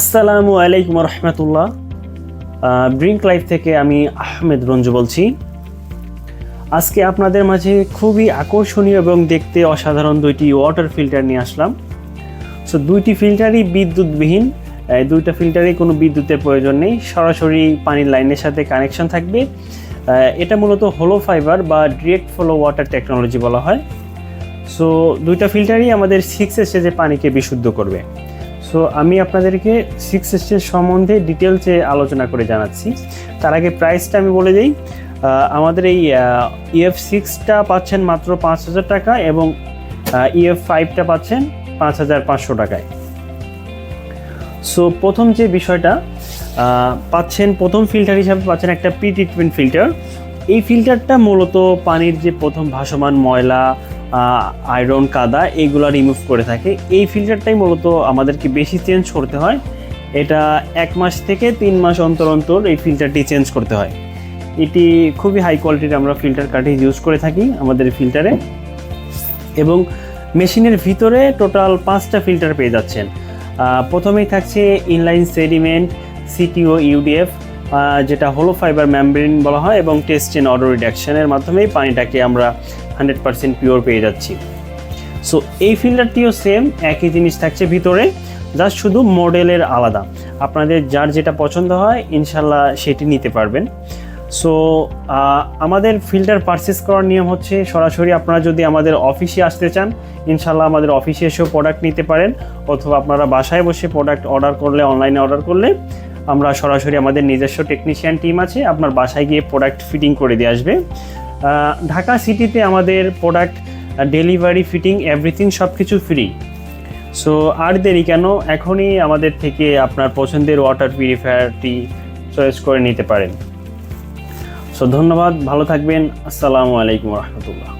আসসালামু আলাইকুম রহমতুল্লাহ। Brink life থেকে আমি আহমেদ রঞ্জু বলছি। আজকে আপনাদের মাঝে খুবই আকর্ষণীয় এবং দেখতে অসাধারণ দুইটি ওয়াটার ফিল্টার নিয়ে আসলাম। সো দুইটি ফিল্টারই বিদ্যুৎবিহীন। দুইটা ফিল্টারে কোনো বিদ্যুতের প্রয়োজন নেই। সরাসরি পানির লাইনের সাথে কানেকশন থাকবে। এটা মূলত হোলো ফাইবার বা ডিরেক্ট ফ্লো ওয়াটার টেকনোলজি বলা হয়। সো দুইটা ফিল্টারই আমাদের সিক্স স্টেজে পানিকে বিশুদ্ধ করবে। সো আমি আপনাদেরকে সিক্স স্টেজ সম্বন্ধে ডিটেলসে আলোচনা করে জানাচ্ছি। তার আগে প্রাইসটা আমি বলে দিই। আমাদের এই ইএফ সিক্সটা পাচ্ছেন মাত্র পাঁচ হাজার টাকা এবং ইএফ ফাইভটা পাচ্ছেন পাঁচ হাজার পাঁচশো টাকায়। সো প্রথম যে বিষয়টা পাচ্ছেন প্রথম ফিল্টার হিসাবে পাচ্ছেন একটা পি ট্রিটমেন্ট ফিল্টার এই ফিল্টারটা মূলত পানির যে প্রথম ভাসমান ময়লা আয়রন কাদা এগুলো রিমুভ করে থাকে। এই ফিল্টারটাই মূলত আমাদেরকে বেশি চেঞ্জ করতে হয়। এটা এক মাস থেকে তিন মাস অন্তর অন্তর এই ফিল্টারটি চেঞ্জ করতে হয়। এটি খুবই হাই কোয়ালিটির আমরা ফিল্টার কাঠি ইউজ করে থাকি আমাদের ফিল্টারে এবং মেশিনের ভিতরে টোটাল পাঁচটা ফিল্টার পেয়ে যাচ্ছেন। প্রথমেই থাকছে ইনলাইন সেডিমেন্ট সিটিও ইউডিএফ যেটা হলো ফাইবার ম্যামব্রেন বলা হয় এবং টেস্ট ইন অডো রিডাকশনের মাধ্যমেই পানিটাকে আমরা হান্ড্রেড পার্সেন্ট পিওর পেয়ে যাচ্ছি। সো এই ফিল্টারটিও সেম একই জিনিস থাকছে ভিতরে যা শুধু মডেলের আলাদা। আপনাদের যার যেটা পছন্দ হয় ইনশাল্লাহ সেটি নিতে পারবেন। সো আমাদের ফিল্টার পারচেস করার নিয়ম হচ্ছে, সরাসরি আপনারা যদি আমাদের অফিসে আসতে চান ইনশাল্লাহ আমাদের অফিসে এসেও প্রোডাক্ট নিতে পারেন, অথবা আপনারা বাসায় বসে প্রোডাক্ট অর্ডার করলে অনলাইনে অর্ডার করলে আমরা সরাসরি আমাদের নিজস্ব টেকনিশিয়ান টিম আছে, আপনার বাসায় গিয়ে প্রোডাক্ট ফিটিং করে দিয়ে আসবে। ঢাকা সিটিতে আমাদের প্রোডাক্ট ডেলিভারি ফিটিং এভরিথিং সব কিছু ফ্রি সো আর দেরি কেন? এখনই আমাদের থেকে আপনার পছন্দের ওয়াটার পিউরিফায়ারটি চয়েস করে নিতে পারেন। সো ধন্যবাদ, ভালো থাকবেন। আসসালামু আলাইকুম রহমতুল্লাহ।